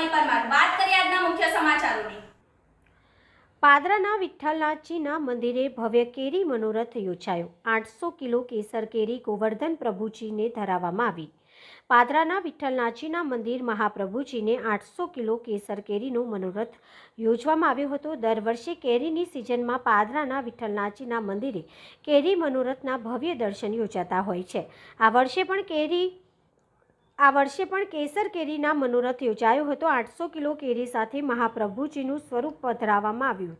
કૃપાલી પરમાર વાત કરીએ આજના મુખ્ય સમાચારોની. પાદરાના વિઠ્ઠલનાથજીના મંદિરે ભવ્ય કેરી મનોરથ યોજાયો. આઠસો કિલો કેસર કેરી ગોવર્ધન પ્રભુજીને ધરાવવામાં આવી. પાદરાના વિઠ્ઠલનાથજીના મંદિર મહાપ્રભુજીને આઠસો કિલો કેસર કેરીનો મનોરથ યોજવામાં આવ્યો હતો. દર વર્ષે કેરીની સિઝનમાં પાદરાના વિઠ્ઠલનાથજીના મંદિરે કેરી મનોરથના ભવ્ય દર્શન યોજાતા હોય છે. આ વર્ષે પણ કેરી આ વર્ષે પણ કેસર કેરીના મનોરથ યોજાયો હતો. આઠસો કિલો કેરી સાથે મહાપ્રભુજીનું સ્વરૂપ પધરાવવામાં આવ્યું.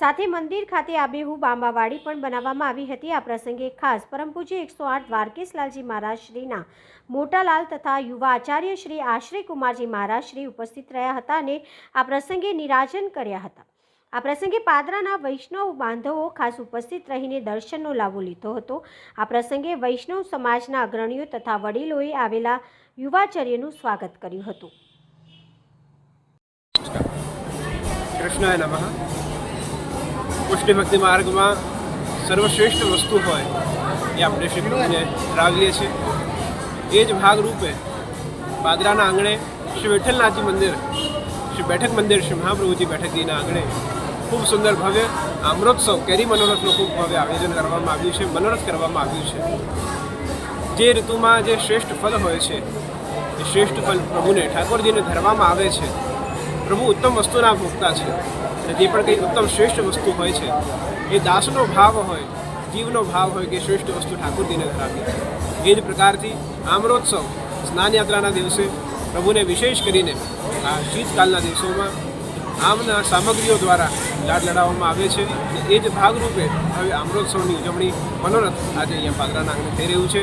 સાથે મંદિર ખાતે આબેહૂબ આંબાવાડી પણ બનાવવામાં આવી હતી. આ પ્રસંગે ખાસ પરમ પૂજ્ય એકસો આઠ દ્વારકેશલાલજી મહારાજ શ્રીના મોટાલાલ તથા યુવા આચાર્ય શ્રી આશ્રય કુમારજી મહારાજ શ્રી ઉપસ્થિત રહ્યા હતા અને આ પ્રસંગે નિરાજન કર્યા હતા. આ પ્રસંગે પાદરાના વૈષ્ણવ બાંધવો ખાસ ઉપસ્થિત રહીને દર્શનનો લાભો લીધો હતો. આ પ્રસંગે વૈષ્ણવ સમાજના અગ્રણીઓ તથા વડીલોએ આવેલા યુવાચર્યનું સ્વાગત કર્યું હતું. કૃષ્ણાય નમઃ. પુષ્ટિ ભક્તિ માર્ગમાં સર્વશ્રેષ્ઠ વસ્તુ હોય એ આપણે શ્રી પ્રભુને છીએ. એ જ ભાગરૂપે પાદરાના આંગણે શ્રી વિઠ્ઠલનાથજી મંદિર, શ્રી બેઠક મંદિર, શ્રી મહાપ્રભુજી બેઠકજીના આંગણે ખૂબ સુંદર ભવ્ય અમૃતસવ, કેરી મનોરથનું ખૂબ ભવ્ય આયોજન કરવામાં આવ્યું છે, મનોરથ કરવામાં આવ્યું છે. જે ઋતુમાં જે શ્રેષ્ઠ ફળ હોય છે, એ શ્રેષ્ઠ ફળ પ્રભુને, ઠાકોરજીને ધરવામાં આવે છે. પ્રભુ ઉત્તમ વસ્તુના ભોગતા છે અને જે પણ કંઈ ઉત્તમ શ્રેષ્ઠ વસ્તુ હોય છે, એ દાસનો ભાવ હોય, જીવનો ભાવ હોય કે શ્રેષ્ઠ વસ્તુ ઠાકોરજીને ધરાવી. એ જ પ્રકારથી આમરોત્સવ સ્નાન યાત્રાના દિવસે પ્રભુને વિશેષ કરીને આ શીતકાલના દિવસોમાં આમના સામગ્રીઓ દ્વારા લાડ લડાવવામાં આવે છે અને એ જ ભાગરૂપે હવે આમરોત્સવની ઉજવણી મનોરથ આજે અહીંયા પાદરાના આંગણે થઈ રહ્યું છે.